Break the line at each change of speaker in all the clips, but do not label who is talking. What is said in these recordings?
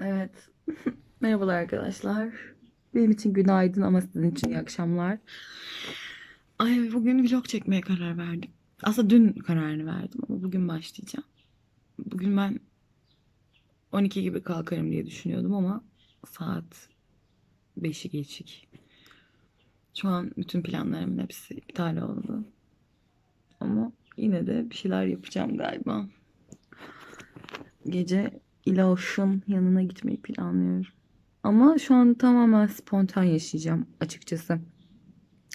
Evet. Merhabalar arkadaşlar. Benim için günaydın ama sizin için iyi akşamlar. Ay bugün vlog çekmeye karar verdim. Aslında dün kararını verdim ama bugün başlayacağım. Bugün ben 12 gibi kalkarım diye düşünüyordum ama saat 5'i geçik. Şu an bütün planlarımın hepsi iptal oldu. Ama yine de bir şeyler yapacağım galiba. Gece İlauş'un yanına gitmeyi planlıyorum. Ama şu an tamamen spontan yaşayacağım açıkçası.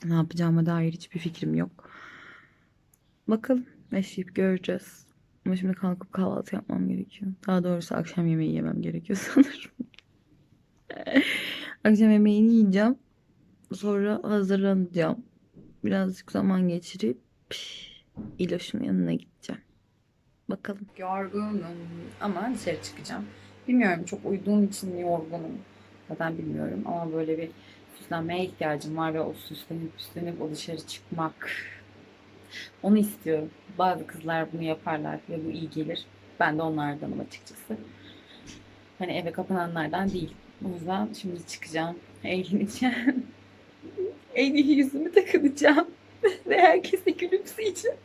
Ne yapacağıma dair hiçbir fikrim yok. Bakalım yaşayıp göreceğiz. Ama şimdi kalkıp kahvaltı yapmam gerekiyor. Daha doğrusu akşam yemeği yemem gerekiyor sanırım. akşam yemeğini yiyeceğim. Sonra hazırlanacağım. Birazcık zaman geçirip İloş'un yanına gideceğim. Bakalım. Yorgunum ama dışarı çıkacağım. Bilmiyorum çok uyuduğum için yorgunum. Zaten bilmiyorum ama böyle bir süslenmeye ihtiyacım var ve o süslenip süslenip o dışarı çıkmak. Onu istiyorum. Bazı kızlar bunu yaparlar ve bu iyi gelir. Ben de onlardanım açıkçası. Hani eve kapananlardan değil. O yüzden şimdi çıkacağım. Eğleneceğim. en iyi yüzümü takılacağım. ve herkese gülümseyeceğim.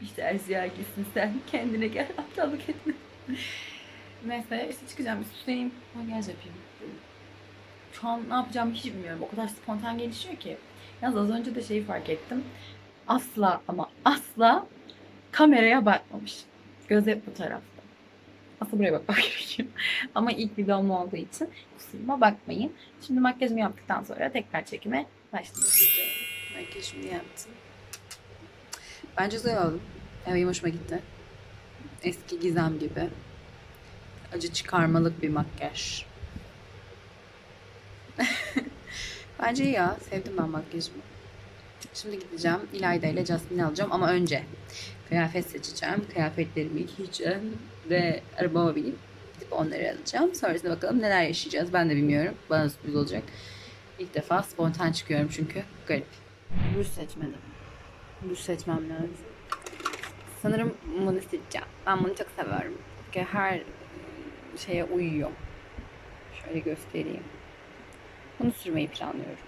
Bir ters ya gitsin sen. Kendine gel. Aptallık etme. Neyse işte çıkacağım. Bir süsleneyim. Makyaj yapayım. Şu an ne yapacağımı hiç bilmiyorum. O kadar spontan gelişiyor ki. Yalnız az önce de şeyi fark ettim. Asla ama asla kameraya bakmamış. Göz hep bu tarafta. Aslında buraya bakmam gerekiyor. Ama ilk videom olduğu için kusuruma bakmayın. Şimdi makyajımı yaptıktan sonra tekrar çekime başlayacağım.
Makyajımı yaptım. Bence güzel oldu. Evet hoşuma gitti. Eski gizem gibi. Acı çıkarmalık bir makyaj. Bence iyi ya. Sevdim ben makyajımı. Şimdi gideceğim. İlayda ile Jasmine'i alacağım ama önce kıyafet seçeceğim. Kıyafetlerimi giyeceğim ve arabama binip gidip onları alacağım. Sonrasında bakalım neler yaşayacağız. Ben de bilmiyorum. Bana sürpriz olacak. İlk defa spontan çıkıyorum çünkü. Garip. Ruj seçmedim. Ruj seçmem lazım. Sanırım bunu seçeceğim. Ben bunu çok seviyorum. Çünkü her şeye uyuyor. Şöyle göstereyim. Bunu sürmeyi planlıyorum.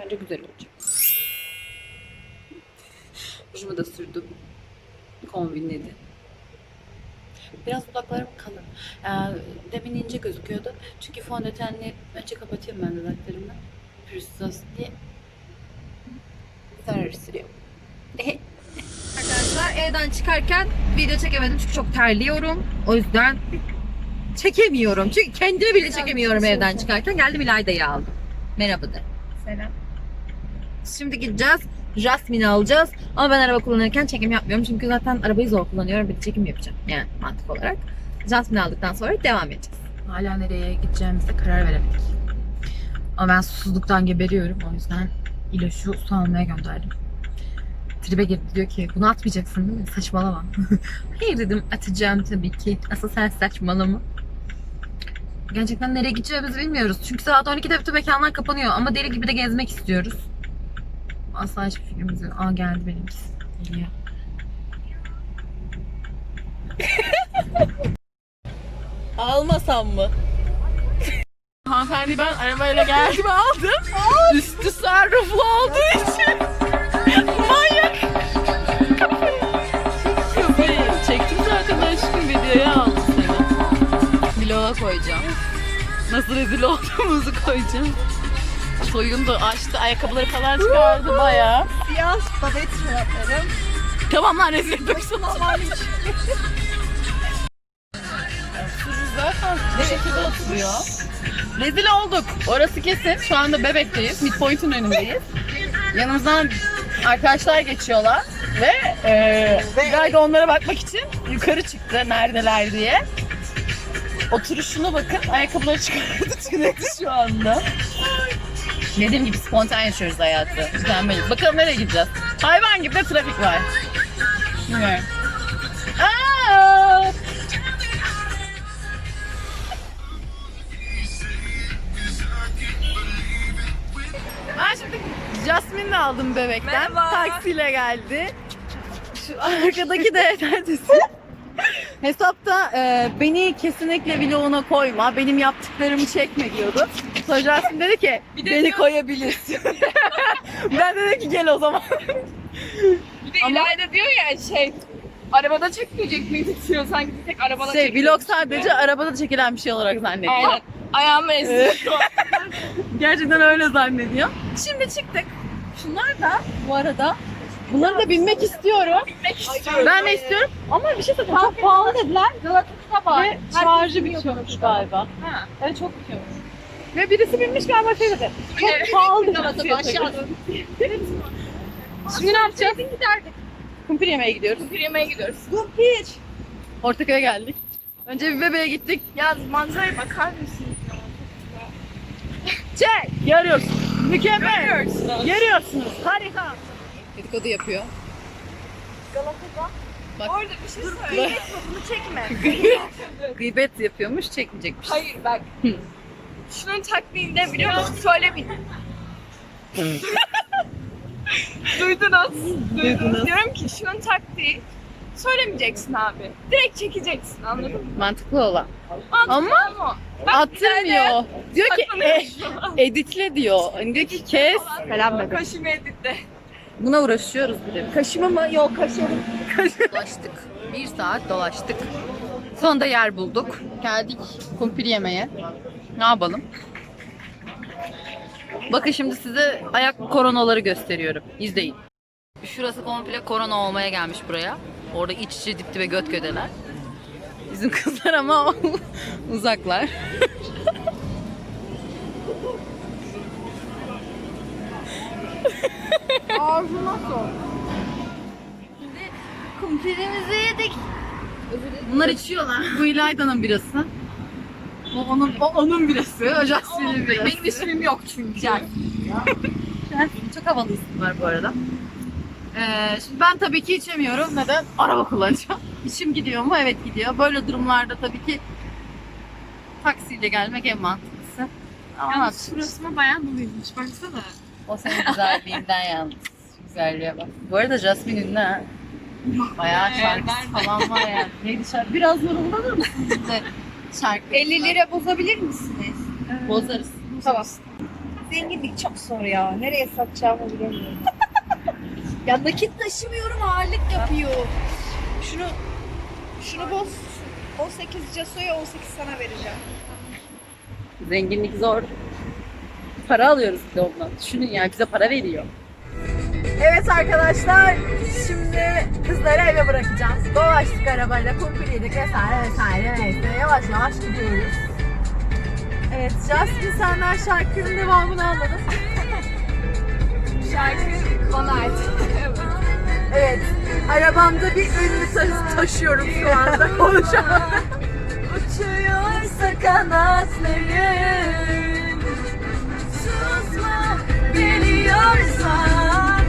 Bence güzel olacak. Rujumu da sürdüm. Kombinledi. Biraz dudaklarım kalın. Ee, demin ince gözüküyordu. Çünkü fondötenli önce kapatıyorum ben dudaklarımı. Pürüzsüz diye. Sonra sürüyorum. Arkadaşlar evden çıkarken video çekemedim çünkü çok terliyorum. O yüzden çekemiyorum. Çünkü kendimi bile çekemiyorum evden çıkarken. Geldim İlayda'yı aldım. Merhaba de.
Selam.
Şimdi gideceğiz. Jasmine'i alacağız. Ama ben araba kullanırken çekim yapmıyorum. Çünkü zaten arabayı zor kullanıyorum. Bir çekim yapacağım. Yani mantık olarak. Jasmine'i aldıktan sonra devam edeceğiz.
Hala nereye gideceğimize karar veremedik. Ama ben susuzluktan geberiyorum. O yüzden İloş'u su almaya gönderdim. Tribe girdi diyor ki bunu atmayacaksın değil mi? Saçmalama. Hayır dedim atacağım tabii ki. Asıl sen saçmalama. Gerçekten nereye gideceğimizi bilmiyoruz. Çünkü saat 12'de bütün mekanlar kapanıyor. Ama deli gibi de gezmek istiyoruz. Asla hiçbir fikrimiz yok. Aa geldi benimkisi. Geliyor.
Almasam mı? Hanımefendi ben arabayla geldim aldım. Üstü sarraflı olduğu için. Aşkım videoya aldım seni. Vloga koyacağım. Nasıl rezil olduğumuzu koyacağım. Soyundu, açtı, ayakkabıları falan çıkardı bayağı.
Siyah babet çoraplarım.
Tamam lan rezil etmiyorsun. zaten ne şekilde oturuyor. Rezil olduk. Orası kesin. Şu anda Bebek'teyiz. Midpoint'un önündeyiz. Yanımızdan arkadaşlar geçiyorlar. Ve e, İlayda onlara bakmak için yukarı çıktı neredeler diye. Oturuşuna bakın. Ayakkabıları çıkardı. Tünedi şu anda. Dediğim gibi spontan yaşıyoruz hayatı. Düzenmeyiz. Bakalım nereye gideceğiz. Hayvan gibi de trafik var. Bilmiyorum. Aa! Ben şimdi Jasmine'le aldım bebekten. Taksiyle geldi. Şu arkadaki de neredesin?
Hesapta e, beni kesinlikle vloguna koyma, benim yaptıklarımı çekme diyordu. Sonra dedi ki beni koyabilirsin. ben dedim ki gel o zaman.
Bir de İlayda diyor ya şey arabada çekmeyecek miydik diyor sanki bir tek arabada
Şey, vlog sadece arabada çekilen bir şey olarak zannediyor.
Aynen. Ayağımı ezdi.
Gerçekten öyle zannediyor. Şimdi çıktık. Şunlar da bu arada bunları da binmek istiyorum. Ben de istiyorum ama bir şey söyleyeyim çok pahalı dediler.
Galata'da var.
Ve şarjı bitiyormuş galiba.
Ha.
Evet çok bitiyormuş. Ve birisi binmiş galiba şey dedi. Çok pahalı dedi. Şimdi ne yapacağız? Giderdik. Kumpir yemeye gidiyoruz.
Kumpir yemeye gidiyoruz.
Kumpir. Ortaköy'e geldik. Önce bir bebeğe gittik.
Yaz manzaraya bakar mısın?
Çek. Yarıyoruz. Mükemmel.
Görüyorsunuz.
Yarıyorsunuz. Harika. Dedikodu yapıyor. Bak.
Orada bir şey söyle.
Bunu çekme. Gıybet yapıyormuş, çekmeyecekmiş.
Hayır bak. Şunun taktiğinde biliyor musun? Söylemeyin. Duydunuz.
Duydunuz.
Diyorum ki şunun taktiği söylemeyeceksin abi. Direkt çekeceksin anladın mı?
Mantıklı olan.
Ama ama. Bak,
Attırmıyor. Diyor ki e, editle diyor. Hani diyor ki kes. Falan.
Kaşımı editte.
Buna uğraşıyoruz bir de.
Kaşımı mı? Yok kaşarım.
Dolaştık. Bir saat dolaştık. Sonunda yer bulduk. Geldik kumpir yemeye. Ne yapalım? Bakın şimdi size ayak koronaları gösteriyorum. İzleyin. Şurası komple korona olmaya gelmiş buraya. Orada iç içe dip dibe göt gödeler. Bizim kızlar ama uzaklar.
Ağzıma sok.
Kumpirimizi yedik. Bunlar içiyorlar. Bu İlayda'nın birası. Bu onun, o onun birası. O Jasmin'in birası.
Benim ismim yok çünkü.
Çok havalı isim var bu arada. Ee, şimdi ben tabii ki içemiyorum. Neden? Araba kullanacağım. İçim gidiyor mu? Evet gidiyor. Böyle durumlarda tabii ki taksiyle gelmek en mantıklısı. Ama
Yalnız şurasına bayağı doluymuş. Baksana.
O senin güzelliğinden yalnız. Güzelliğe bak. Bu arada Jasmine ünlü ha. Bayağı şarkısı falan var yani. Neydi şarkı? Biraz mırıldanır mısın bize şarkı?
50 lira bozabilir misiniz?
Bozarız.
Tamam.
Zenginlik çok zor ya. Nereye satacağımı bilemiyorum. ya nakit taşımıyorum ağırlık yapıyor. Şunu şunu boz. 18 Caso'ya 18 sana vereceğim.
Zenginlik zor. Para alıyoruz bir de ondan. Düşünün ya bize para veriyor. Evet arkadaşlar şimdi kızları eve bırakacağız. Dolaştık arabayla kumpir yedik vesaire vesaire neyse yavaş yavaş gidiyoruz. Evet Jasmine senden şarkının devamını alalım.
Şarkı bana ait.
Evet arabamda bir ünlü taşı taşıyorum şu anda konuşamadım. Uçuyorsa kanatların Susma biliyorsan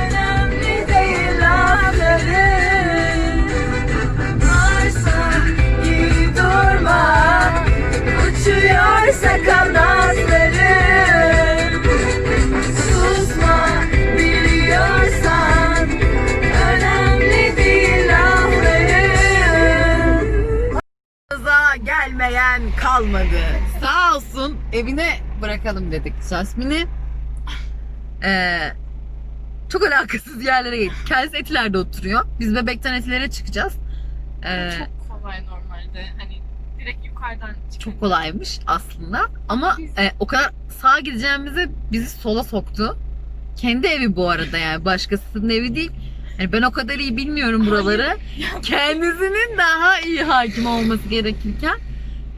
Önemli değil lafların Varsa iyi durma Uçuyorsa kanatların Susma biliyorsan Önemli değil lafların Aklımıza gelmeyen kalmadı. Sağ olsun evine bırakalım dedik Jasmine'i. Ee, çok alakasız yerlere gittik. Kendisi Etiler'de oturuyor. Biz Bebek'ten Etiler'e çıkacağız. Ee,
Çok kolay normalde. Hani direkt yukarıdan çıkıyor.
çok kolaymış aslında. Ama
Biz-
e, o kadar sağa gideceğimizi bizi sola soktu. Kendi evi bu arada yani başkasının evi değil. Yani ben o kadar iyi bilmiyorum buraları. Kendisinin daha iyi hakim olması gerekirken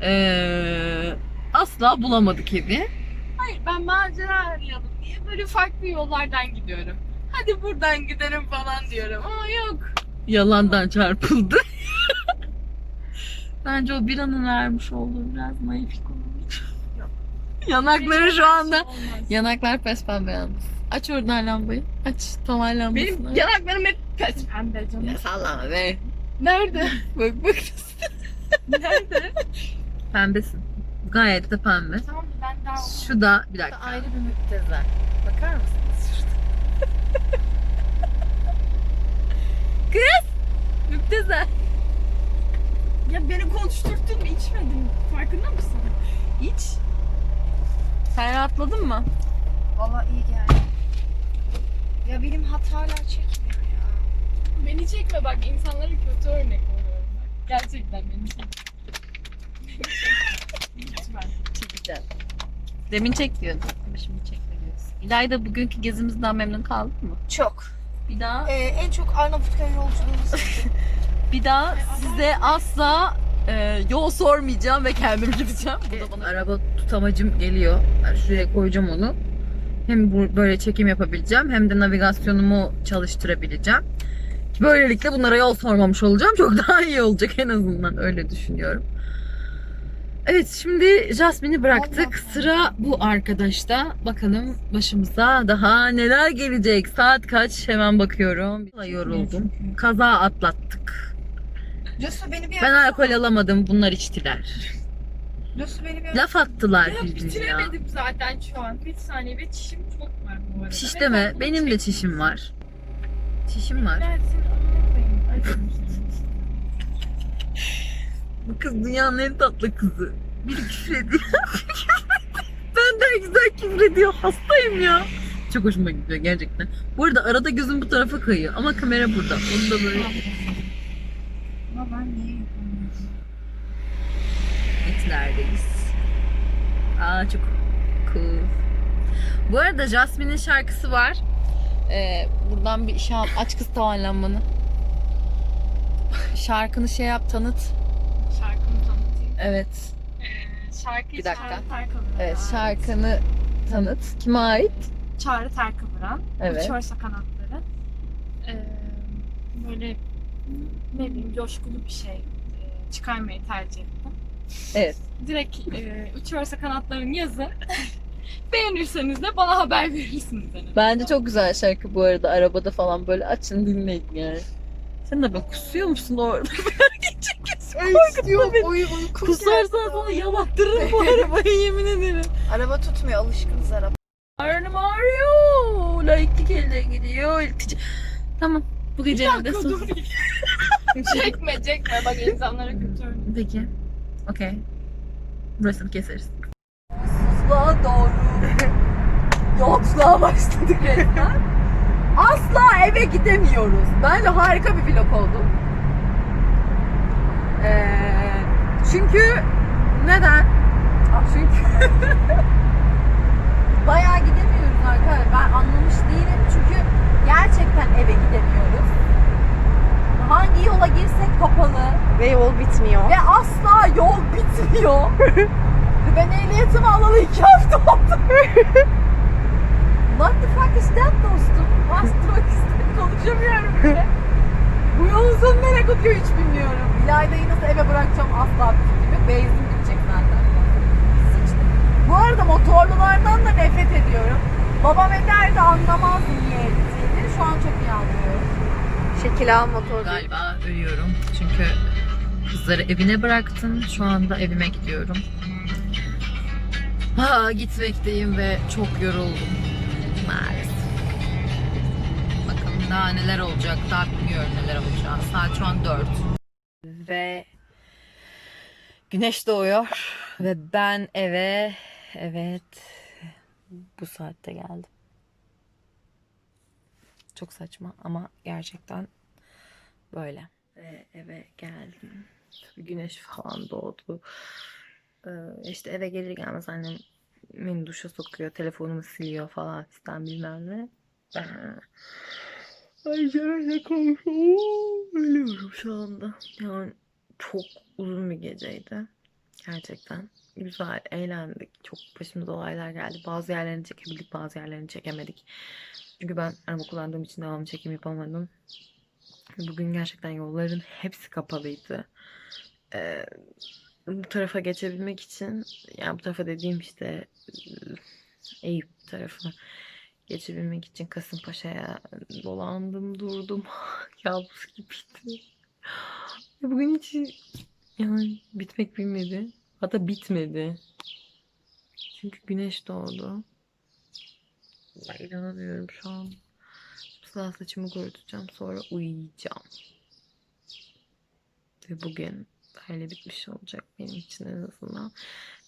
e, asla bulamadık evi.
Hayır ben macera arayalım diye böyle farklı yollardan gidiyorum. Hadi buradan gidelim falan diyorum ama yok.
Yalandan çarpıldı. Bence o bir anın vermiş olduğu biraz naiflik olmuş. Yanakları şu anda
Olmaz.
Yanaklar pes pembe yalnız. Aç oradan lambayı. Aç tavan lambasını.
Benim yanaklarım hep pes pembe canım.
Ya sallama be.
Nerede?
Bak bak.
Nerede?
Pembesin. Gayet de pembe.
tamam ben daha
Şu da bir dakika. Ayrı bir müptezel. Bakar mısınız şurada? Kız! Müptezel.
Ya beni konuşturttun içmedim. Farkında mısın? İç.
Sen rahatladın mı?
Valla iyi geldi. Ya benim hat hala çekmiyor ya.
Beni çekme bak insanlara kötü örnek oluyorum. Gerçekten beni çekme. Lütfen.
Çekeceğim. Demin çek diyordun. Ama şimdi diyorsun. İlayda bugünkü gezimizden memnun kaldın mı?
Çok.
Bir daha
Ee, en çok Arnavutköy yolculuğunu sevdim.
bir daha size asla e, yol sormayacağım ve kendim gideceğim. Bu da bana
Araba tutamacım geliyor. Ben şuraya koyacağım onu. Hem bu, böyle çekim yapabileceğim hem de navigasyonumu çalıştırabileceğim. Böylelikle bunlara yol sormamış olacağım. Çok daha iyi olacak en azından öyle düşünüyorum. Evet şimdi Jasmine'i bıraktık. Sıra bu arkadaşta. Bakalım başımıza daha neler gelecek. Saat kaç hemen bakıyorum. Yoruldum. Kaza atlattık.
Josu beni bir
Ben alkol alamadım. Bunlar içtiler.
Josu beni bir
Laf attılar
Ya
birbirine ya.
bitiremedim zaten şu an. Bir saniye ve çişim çok var bu arada.
Şiş deme. Benim de çişim var. Çişim var.
Ben senin amına koyayım. Ay,
Bu kız dünyanın en tatlı kızı. Biri küfür ediyor. Benden güzel küfür ediyor. Hastayım ya. Çok hoşuma gidiyor gerçekten. Bu arada arada gözüm bu tarafa kayıyor. Ama kamera burada. Onu da böyle
Ama ben niye yapamıyorum?
etlerdeyiz. Aa çok cool. Bu arada Jasmine'in şarkısı var.
Ee, buradan bir şey al. Aç kız tavan lambanı. Şarkını şey yap tanıt. Evet.
Ee, şarkıyı
Bir dakika.
Çağrı.
Evet şarkını tanıt. Kime ait?
Çağrı Terkalı'dan.
Evet.
Uçuyorsa kanatları. Ee, böyle ne bileyim coşkulu bir şey e, çıkarmayı tercih ettim.
Evet.
Direkt e, uçuyorsa kanatların yazın. Beğenirseniz de bana haber verirsiniz. Yani.
Bence çok güzel şarkı bu arada. Arabada falan böyle açın dinleyin yani. Sen de bak kusuyor musun orada?
Yok uyu uykum
Kusarsan sana yalattırırım bu arabayı yemin ederim.
Araba tutmuyor alışkınız araba.
Karnım ağrıyor. Laiklik elde gidiyor. iltici- Tamam. Bu gece
dakika
sus.
çekme çekme bak insanlara kötü.
Peki. Okey. Burasını keseriz.
Susluğa doğru. Yolculuğa başladık resmen. Asla eve gidemiyoruz. Bence harika bir vlog oldu. Ee, çünkü neden? Çünkü bayağı gidemiyoruz arkadaşlar. Ben anlamış değilim çünkü gerçekten eve gidemiyoruz. Hangi yola girsek kapalı
Ve yol bitmiyor.
ve asla yol bitmiyor. ben ehliyetimi alalı iki hafta oldu. What the fuck is that dostum? What the fuck is that? Konuşamıyorum bile. Bu yolun sonu nereye gidiyor hiç bilmiyorum. Nasıl eve bırakacağım asla bir fikrim yok. Benzin bitecek zaten. Sıçtım. Bu arada motorlulardan da nefret ediyorum. Babam eder de anlamaz niye ettiğini. Şu an çok iyi anlıyorum.
Şekil al motor.
Galiba ölüyorum. Çünkü kızları evine bıraktım. Şu anda evime gidiyorum. Ha, gitmekteyim ve çok yoruldum. Maalesef. Bakalım daha neler olacak. Daha bilmiyorum neler olacak. Saat şu an 4.
Ve güneş doğuyor ve ben eve evet bu saatte geldim. Çok saçma ama gerçekten böyle.
Ve eve geldim. Tabii güneş falan doğdu. Ee, işte eve gelir gelmez annem beni duşa sokuyor. Telefonumu siliyor falan fistan bilmem ne. Ay şöyle konuşuyorum. Ölüyorum şu anda. Yani çok uzun bir geceydi. Gerçekten. Güzel, eğlendik. Çok başımıza olaylar geldi. Bazı yerlerini çekebildik, bazı yerlerini çekemedik. Çünkü ben araba kullandığım için devamlı çekim yapamadım. Bugün gerçekten yolların hepsi kapalıydı. Ee, bu tarafa geçebilmek için, yani bu tarafa dediğim işte ıı, Eyüp tarafı geçebilmek için Kasımpaşa'ya dolandım, durdum. Kabus gibiydi. Bugün hiç yani bitmek bilmedi. Hatta bitmedi. Çünkü güneş doğdu. Ben inanamıyorum şu an. Sağ saçımı kurutacağım sonra uyuyacağım. Ve bugün
Böyle bitmiş olacak benim için en azından.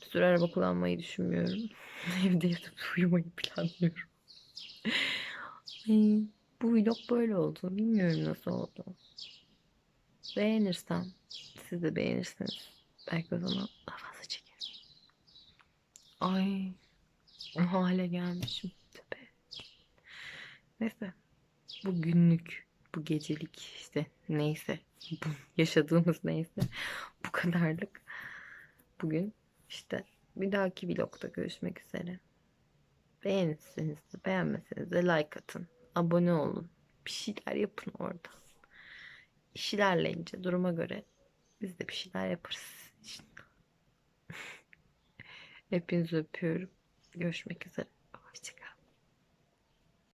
Bir süre araba kullanmayı düşünmüyorum. Evde yatıp uyumayı planlıyorum. Ay, bu vlog böyle oldu. Bilmiyorum nasıl oldu. Beğenirsem, siz de beğenirseniz belki o zaman daha fazla çekerim. Ay, o hale gelmişim. Tövbe. Neyse. Bu günlük, bu gecelik işte neyse. Yaşadığımız neyse. Bu kadarlık. Bugün işte bir dahaki vlogda görüşmek üzere. Beğenirseniz de beğenmeseniz de like atın. Abone olun. Bir şeyler yapın orada. İş ilerleyince duruma göre biz de bir şeyler yaparız. Hepinizi öpüyorum. Görüşmek üzere.